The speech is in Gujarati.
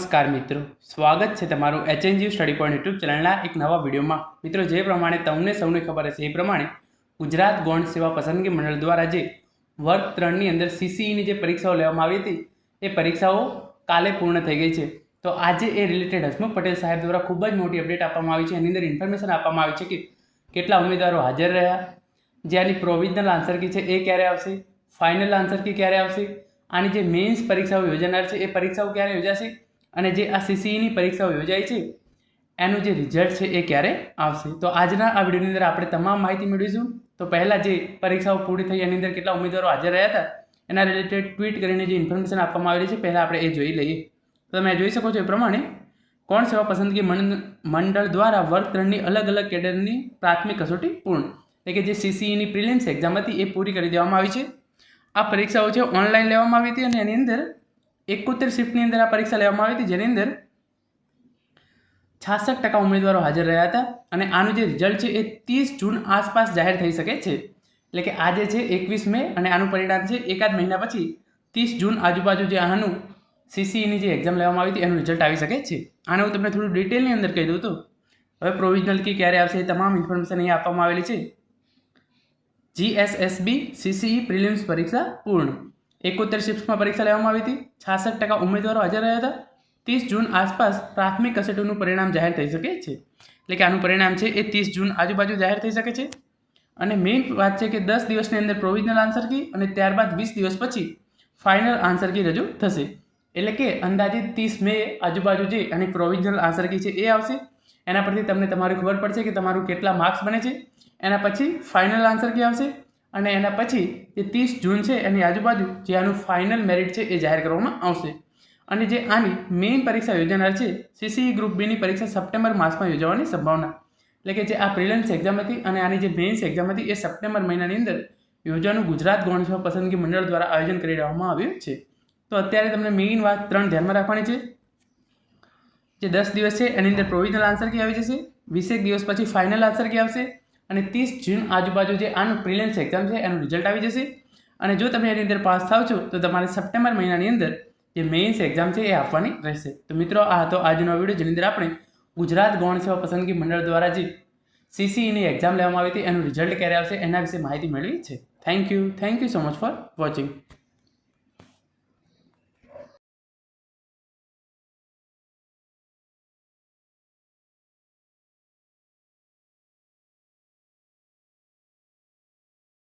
નમસ્કાર મિત્રો. સ્વાગત છે તમારું એચએનજી સ્ટડી પોઈન્ટ યુટ્યુબ ચેનલના એક નવા વિડીયોમાં. મિત્રો, જે પ્રમાણે તમને સૌને ખબર હશે, એ પ્રમાણે ગુજરાત ગૌણ સેવા પસંદગી મંડળ દ્વારા જે વર્ગ ત્રણની અંદર સીસીઈની જે પરીક્ષાઓ લેવામાં આવી હતી, એ પરીક્ષાઓ કાલે પૂર્ણ થઈ ગઈ છે. તો આજે એ રિલેટેડ હસમુખ પટેલ સાહેબ દ્વારા ખૂબ જ મોટી અપડેટ આપવામાં આવી છે. એની અંદર ઇન્ફોર્મેશન આપવામાં આવી છે કે કેટલા ઉમેદવારો હાજર રહ્યા જેની પ્રોવિઝનલ આન્સર કી છે એ ક્યારે આવશે ફાઇનલ આન્સર કી ક્યારે આવશે, આની જે મેન્સ પરીક્ષાઓ યોજાનાર છે, એ પરીક્ષાઓ ક્યારે યોજાશે અને જે આ સીસીઈની પરીક્ષાઓ યોજાય છે, એનું જે રિઝલ્ટ છે એ ક્યારે આવશે? તો આજના આ વિડીયોની અંદર આપણે તમામ માહિતી મેળવીશું. તો પહેલાં જે પરીક્ષાઓ પૂરી થઈ, એની અંદર કેટલા ઉમેદવારો હાજર રહ્યા હતા, એના રિલેટેડ ટ્વીટ કરીને જે ઇન્ફોર્મેશન આપવામાં આવેલી છે, પહેલાં આપણે એ જોઈ લઈએ. તો તમે જોઈ શકો છો એ પ્રમાણે, કોણ સેવા પસંદગી મંડ- મંડળ દ્વારા વર્ગ ત્રણની અલગ અલગ કેડરની પ્રાથમિક કસોટી પૂર્ણ? એટલે કે જે સીસીઈની પ્રિલિમ્સ એક્ઝામ હતી, એ પૂરી કરી દેવામાં આવી છે. આ પરીક્ષાઓ છે ઓનલાઈન લેવામાં આવી હતી અને એની અંદર એકોતેર શિફ્ટની અંદર આ પરીક્ષા લેવામાં આવી હતી, જેની અંદર છાસઠ ટકા ઉમેદવારો હાજર રહ્યા હતા અને આનું જે રિઝલ્ટ છે એ ત્રીસ જૂન આસપાસ જાહેર થઈ શકે છે. એટલે કે આજે છે એકવીસ મે અને આનું પરિણામ છે એકાદ મહિના પછી ત્રીસ જૂન આજુબાજુ જે આનું સીસીઈની જે એક્ઝામ લેવામાં આવી હતી, એનું રિઝલ્ટ આવી શકે છે. આને હું તમને થોડું ડિટેલની અંદર કહી દઉં તો. હવે પ્રોવિઝનલ કી ક્યારે આવશે એ તમામ ઇન્ફોર્મેશન અહીંયા આપવામાં આવેલી છે. જીએસએસબી સીસીઈ પ્રિલિમ્સ પરીક્ષા પૂર્ણ. એકોતેર શિફ્ટમાં પરીક્ષા લેવામાં આવી હતી. છાસઠ ટકા ઉમેદવારો હાજર રહ્યા હતા. ત્રીસ જૂન આસપાસ પ્રાથમિક કસોટીનું પરિણામ જાહેર થઈ શકે છે. એટલે કે આનું પરિણામ છે એ ત્રીસ જૂન આજુબાજુ જાહેર થઈ શકે છે. અને મેઇન વાત છે કે દસ દિવસની અંદર પ્રોવિઝનલ આન્સર કી અને ત્યારબાદ વીસ દિવસ પછી ફાઇનલ આન્સર કી રજૂ થશે. એટલે કે અંદાજિત ત્રીસ મે આજુબાજુ જે અને પ્રોવિઝનલ આન્સર કી છે એ આવશે. એના પરથી તમને તમારી ખબર પડશે કે તમારું કેટલા માર્ક્સ બને છે. એના પછી ફાઇનલ આન્સર કી આવશે. અને એના પછી જે ત્રીસ જૂન છે એની આજુબાજુ જે આનું ફાઇનલ મેરિટ છે એ જાહેર કરવામાં આવશે. અને જે આની મેઇન પરીક્ષા યોજાનાર છે સીસીઈ ગ્રુપ બીની પરીક્ષા સપ્ટેમ્બર માસમાં યોજાવાની સંભાવના. એટલે કે જે આ પ્રિલિમ્સ એક્ઝામ હતી અને આની જે મેઇન્સ એક્ઝામ હતી એ સપ્ટેમ્બર મહિનાની અંદર યોજાનું ગુજરાત ગૌણ પસંદગી મંડળ દ્વારા આયોજન કરી દેવામાં આવ્યું છે. તો અત્યારે તમને મેઇન વાત ત્રણ ધ્યાનમાં રાખવાની છે. જે દસ દિવસ છે, એની અંદર પ્રોવિઝનલ આન્સર કી આવી જશે? વીસેક દિવસ પછી ફાઇનલ આન્સર કી આવશે? અને ત્રીસ જૂન આજુબાજુ જે આનું પ્રિલિમ્સ એક્ઝામ છે, એનું રિઝલ્ટ આવી જશે. અને જો તમે એની અંદર પાસ થાવ છો, તો તમારે સપ્ટેમ્બર મહિનાની અંદર જે મેઇન્સ એક્ઝામ છે, એ આપવાની રહેશે. તો મિત્રો, આ હતો આજનો વીડિયો, જેની અંદર આપણે ગુજરાત ગૌણ સેવા પસંદગી મંડળ દ્વારા જે સીસીઈની એક્ઝામ લેવામાં આવી હતી, એનું રિઝલ્ટ ક્યારે આવશે, એના વિશે માહિતી મેળવી છે. Thank you thank you so much for watching